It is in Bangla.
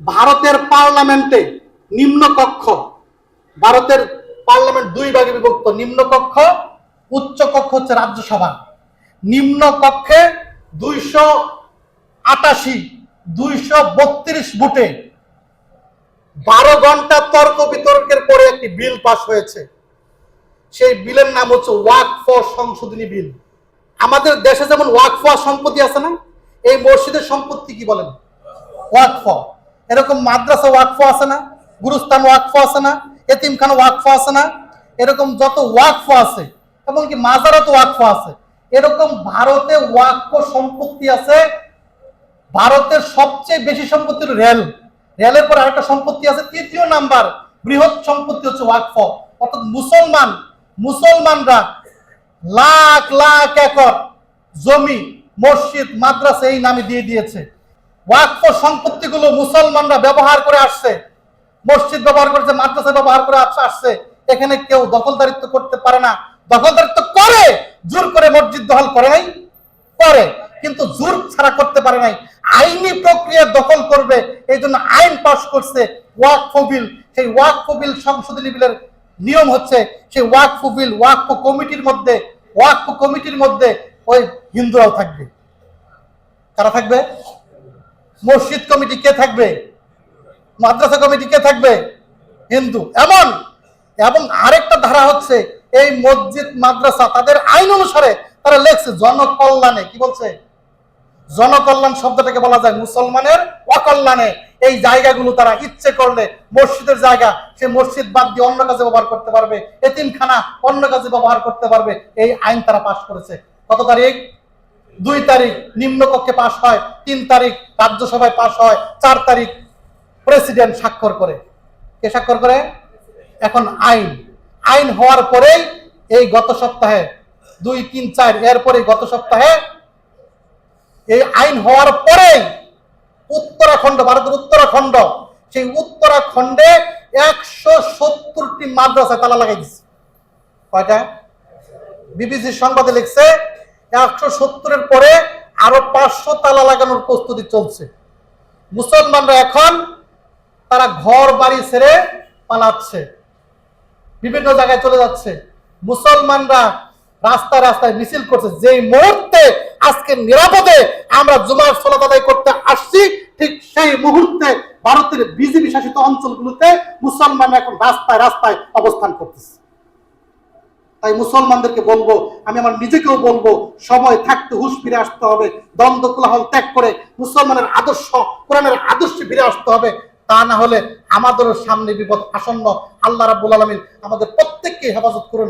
ভারতের পার্লামেন্টে নিম্ন কক্ষ, ভারতের পার্লামেন্ট দুই ভাগে বিভক্ত, নিম্ন কক্ষ, উচ্চ কক্ষ হচ্ছে রাজ্যসভা। নিম্ন কক্ষে দুইশো আটাশি, দুইশো বত্রিশ ভোটে বারো ঘণ্টা তর্ক বিতর্কের পরে একটি বিল পাশ হয়েছে। সেই বিলের নাম হচ্ছে ওয়াক ফর সংশোধনী বিল। আমাদের দেশে যেমন ওয়াক ফর সম্পত্তি আছে না, এই মসজিদের সম্পত্তি কি বলেন? ওয়াকফ এরকম মাদ্রাসা ওয়াকফ আছে না, গুরুস্থান ওয়াকফ আছে না, এতিমখানা ওয়াকফ আছে না, এরকম যত ওয়াকফ আছে, এমনকি মাজারত ওয়াকফ আছে, এরকম ভারতে ওয়াকফ সম্পত্তি আছে, ভারতের সবচেয়ে বেশি সম্পত্তি রেল। রেলের পর আরেকটা সম্পত্তি আছে, তৃতীয় নাম্বার বৃহৎ সম্পত্তি হচ্ছে ওয়াকফ। অর্থাৎ মুসলমান, মুসলমানরা লাখ লাখ একর জমি, মসজিদ, মাদ্রাসা এই নামে দিয়ে দিয়েছে। ওয়াকফ সম্পত্তিগুলো মুসলমানরা ব্যবহার করে আসছে, মসজিদ ব্যবহার করেছে মাদ্রাসা ব্যবহার করে আসছে, এখানে কেউ দখলদারিত্ব করতে পারে না। দখলদারিত্ব করে, জোর করে মসজিদ দখল করে নাই? করে, কিন্তু জোর ছাড়া করতে পারে নাই। আইনি প্রক্রিয়া দখল করবে এই জন্য আইন পাশ করছে ওয়াকফ বিল। সেই ওয়াকফ বিল সংশোধনী বিলের নিয়ম হচ্ছে, সেই ওয়াকফ বিল, ওয়াকফ কমিটির মধ্যে, ওয়াকফ কমিটির মধ্যে ওই হিন্দুরাও থাকবে। কারা থাকবে? মসজিদ কমিটি কে থাকবে? মাদ্রাসা কমিটি কে থাকবে? হিন্দু। এমন, এবং আরেকটা ধারা হচ্ছে এই মসজিদ, মাদ্রাসা তাদের আইন অনুসারে তারা লেখছে জনকল্যাণে। কি বলছে? জনকল্যাণ শব্দটাকে বলা যায় মুসলমানের অকল্যাণে। এই জায়গাগুলো তারা ইচ্ছে করলে মসজিদের জায়গা, সে মসজিদ বাদ দিয়ে অন্য কাজে ব্যবহার করতে পারবে, এতিমখানা অন্য কাজে ব্যবহার করতে পারবে, এই আইন তারা পাশ করেছে। কত তারিখ? দুই তারিখ নিম্নকক্ষে পাশ হয়, তিন তারিখ রাজ্যসভায় পাশ হয়, চার তারিখ প্রেসিডেন্ট স্বাক্ষর করে। কে স্বাক্ষর করে? এখন আইন। আইন হওয়ার পরেই এই গত সপ্তাহে, দুই, তিন, চার এরপরে গত সপ্তাহে এই আইন হওয়ার পরেই উত্তরাখণ্ড, ভারতের উত্তরাখণ্ড, সেই উত্তরাখণ্ডে একশো সত্তরটি মাদ্রাসায় তালা লাগাই দিচ্ছে কয়টা? বিবিসির সংবাদে লিখছে একশো সত্তরের পরে আরও পাঁচশো তালা লাগানোর প্রস্তুতি চলছে। মুসলমানরা এখন তারা ঘর বাড়ি ছেড়ে পালাচ্ছে, বিভিন্ন জায়গায় চলে যাচ্ছে। মুসলমানরা রাস্তায় রাস্তায় মিছিল করছে, যেই মুহূর্তে আজকে নিরাপদে আমরা জুমার সলাত আদায় করতে আসছি, ঠিক সেই মুহূর্তে ভারতের বিজেপি শাসিত অঞ্চলগুলোতে মুসলমানরা এখন রাস্তায় রাস্তায় অবস্থান করতেছে। তাই মুসলমানদেরকে বলব, আমি আমার নিজেকেও বলব, সময় থাকতে হুশ ফিরে আসতে হবে, দ্বন্দ্ব কোলাহল ত্যাগ করে মুসলমানের আদর্শ, কোরআনের আদর্শে ফিরে আসতে হবে। তা না হলে আমাদেরও সামনে বিপদ আসন্ন। আল্লাহ রাবুল আলমিন আমাদের প্রত্যেককে হেফাজত করুন।